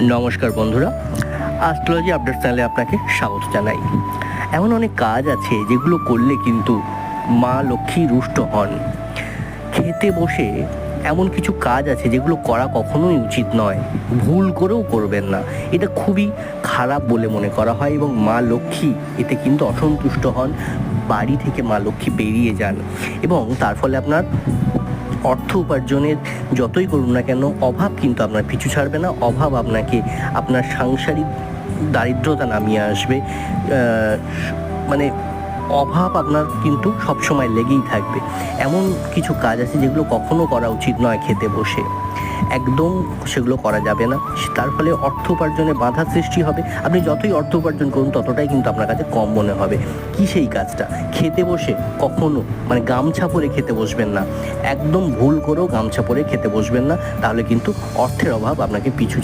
নমস্কার বন্ধুরা astrology update চ্যানেলে আপনাকে স্বাগত জানাই। এমন অনেক কাজ আছে যেগুলো করলে কিন্তু মা লক্ষ্মী রুষ্ট হন। খেতে বসে এমন কিছু কাজ আছে যেগুলো করা কখনোই উচিত নয়। ভুল করেও করবেন না। এটা খুবই খারাপ বলে মনে করা হয় এবং মা লক্ষ্মী এতে কিন্তু অসন্তুষ্ট হন। বাড়ি থেকে মা লক্ষ্মী বেরিয়ে যান এবং তার ফলে আপনার অর্থ উপার্জনের যতই করুন না কেন, অভাব কিন্তু আপনার পিছু ছাড়বে না। অভাব আপনাকে, আপনার সাংসারিক দারিদ্রতা নামিয়ে আসবে। মানে অভাব আপনার কিন্তু সবসময় লেগেই থাকবে। এমন কিছু কাজ আছে যেগুলো কখনো করা উচিত নয় খেতে বসে। একদম সেগুলো করা যাবে না। তার ফলে অর্থ উপার্জনে বাধা সৃষ্টি হবে। আপনি যতই অর্থ উপার্জন করুন, ততটাই কিন্তু আপনার কাছে কম মনে হবে। কি সেই কাজটা? খেতে বসে কখনো মানে গামছা পরে খেতে বসবেন না। একদম ভুল করেও গামছা পরে খেতে বসবেন না। তাহলে কিন্তু অর্থের অভাব আপনাকে পিছু